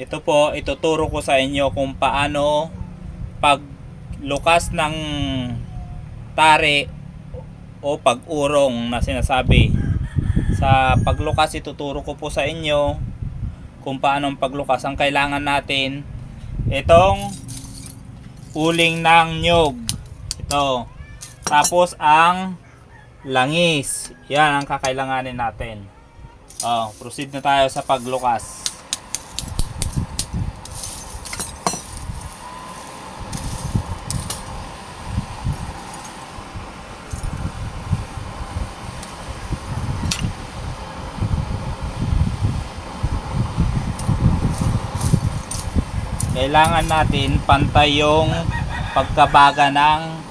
Ito po, ituturo ko sa inyo kung paano paglukas ng tari o pag-urong na sinasabi. Sa paglukas, ituturo ko po sa inyo kung paano ang paglukas. Ang kailangan natin, itong uling ng nyog. Ito. Tapos ang langis. Yan ang kakailanganin natin. Oh, proceed na tayo sa paglukas. Kailangan natin pantay yung pagkabaga ng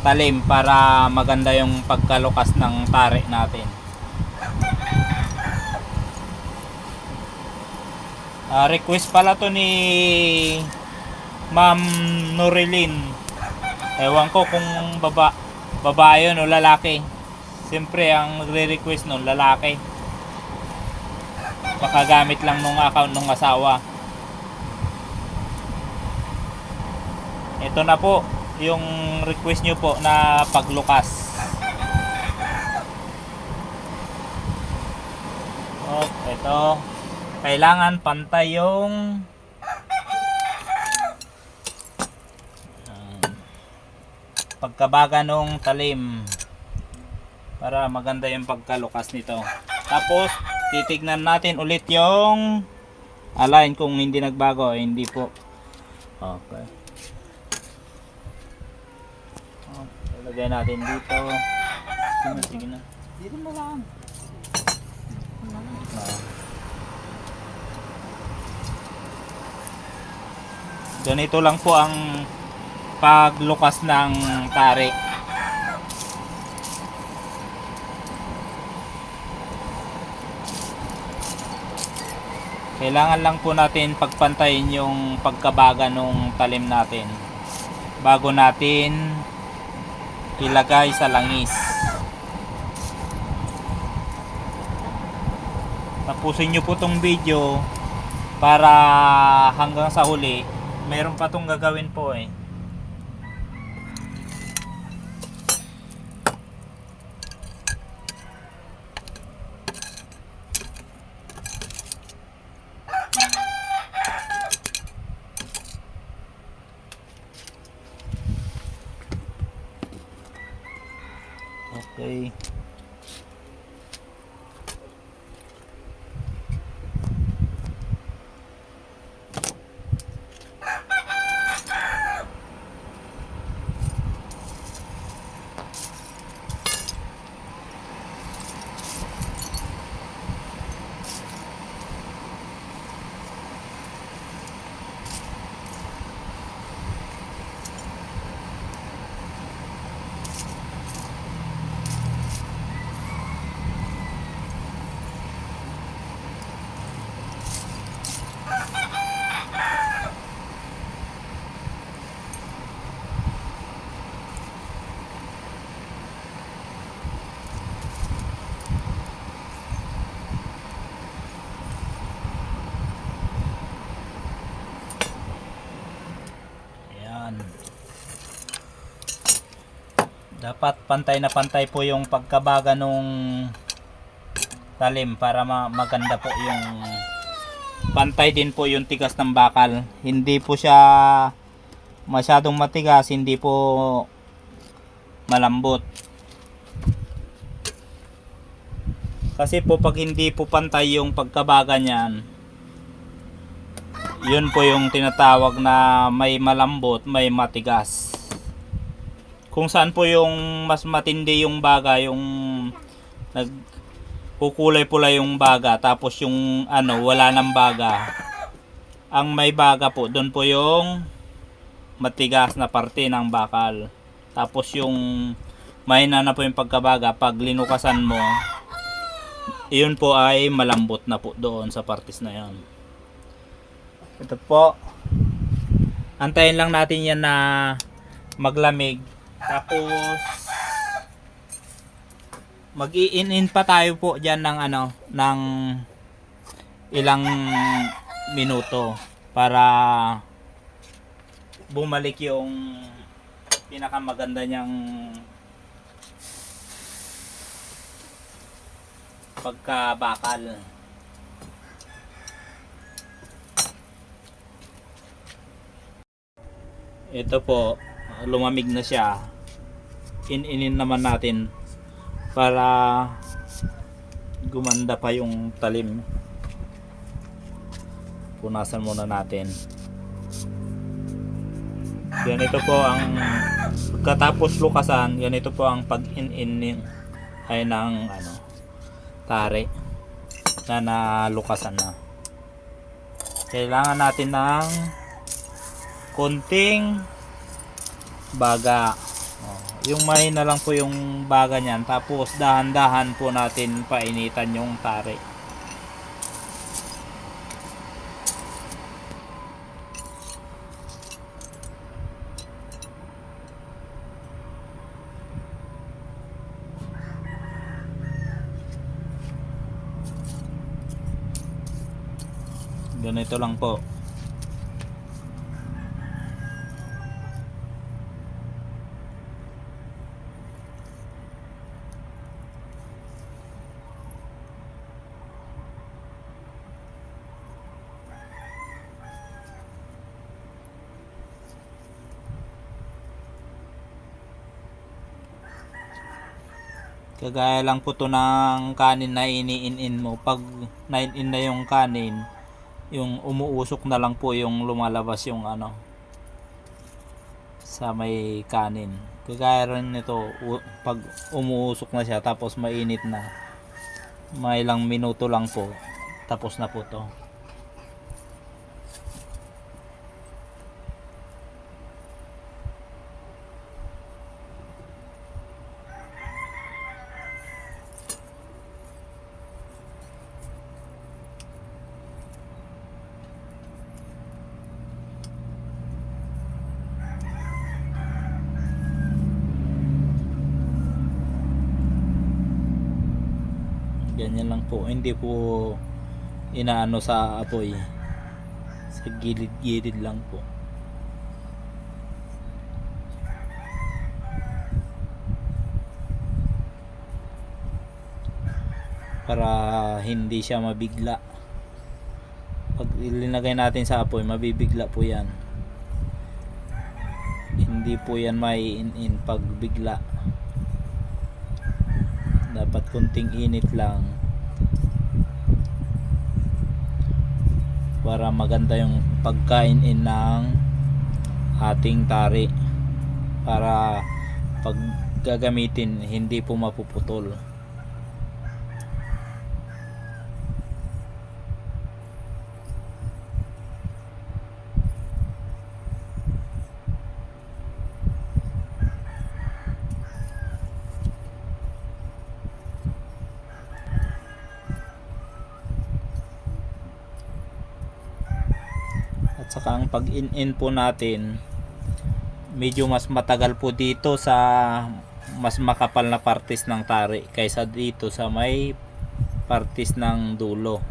talim para maganda yung pagkalukas ng tari natin. Ah, request pala to ni Ma'am Norilyn. Ewan ko kung baba babae yun o lalaki. Siyempre ang nagre-request nun lalaki. Baka gamit lang nung account nung asawa. Ito na po yung request nyo po na paglukas. Oh, ito. Kailangan pantay yung pagkabaga nung talim para maganda yung pagkalukas nito. Tapos titignan natin ulit yung align kung hindi nagbago, hindi po. Okay. Ilagay natin dito. Sige na, sige na. Dito mo lang. Ah. Ganito lang po ang paglukas ng tari. Kailangan lang po natin pagpantayin yung pagkabaga ng talim natin bago natin ilagay sa langis. Tapusin nyo po tong video para hanggang sa huli meron pa tong gagawin po eh. Okay. Dapat pantay na pantay po yung pagkabaga nung talim para ma- maganda po yung pantay din po yung tigas ng bakal. Hindi po siya masyadong matigas, hindi po malambot. Kasi po pag hindi po pantay yung pagkabaga niyan, yun po yung tinatawag na may malambot, may matigas. Kung saan po yung mas matindi yung baga, yung nag kukulay pula yung baga, tapos yung ano, wala ng baga. Ang may baga po, doon po yung matigas na parte ng bakal. Tapos yung mahina na po yung pagkabaga, pag linukasan mo, iyon po ay malambot na po doon sa partes na yan. Ito po. Antayin lang natin yan na maglamig. Tapos mag in pa tayo po diyan ng ano ng ilang minuto para bumalik yung pinakamaganda niyang pagkabakal. Ito po, lumamig na siya. In-inin naman natin para gumanda pa yung talim. Punasan muna natin. Ganito po ang pagkatapos lukasan, ganito po ang pag-in-in ni- ay ng ano tare na nalukasan na. Kailangan natin ng konting baga. Oh, yung mahina lang po yung baga niyan. Tapos dahan-dahan po natin painitan yung tare. Ganito lang po. Kagaya lang po to ng kanin na iniin-in mo. Pag nain-in na yung kanin, yung umuusok na lang po yung lumalabas yung ano sa may kanin. Kagaya rin nito, pag umuusok na siya tapos mainit na, may ilang minuto lang po, tapos na po to. Ganyan lang po. Hindi po inaano sa apoy. Sa gilid-gilid lang po. Para hindi siya mabigla. Pag ilinagay natin sa apoy, mabibigla po yan. Hindi po yan may in-in pag bigla dapat kunting init lang. Para maganda yung pagkain in ng ating tari. Para pag gagamitin hindi po mapuputol At saka ang pag-in-in po natin, medyo mas matagal po dito sa mas makapal na partis ng tari kaysa dito sa may partis ng dulo.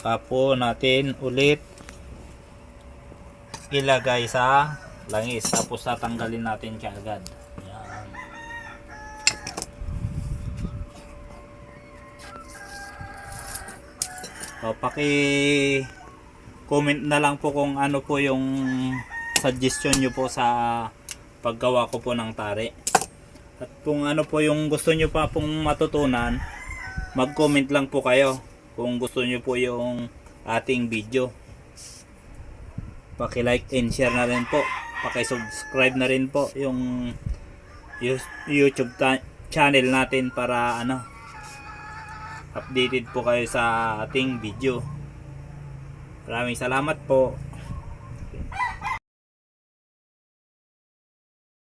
Saka po natin ulit ilagay sa langis tapos tatanggalin natin kaagad. Yan. O, paki comment na lang po kung ano po yung suggestion nyo po sa paggawa ko po ng tari. At kung ano po yung gusto nyo pa pong matutunan, mag-comment lang po kayo kung gusto nyo po yung ating video. paki-like and share na rin po. Paki-subscribe na rin po yung YouTube channel natin para ano updated po kayo sa ating video. Maraming salamat po.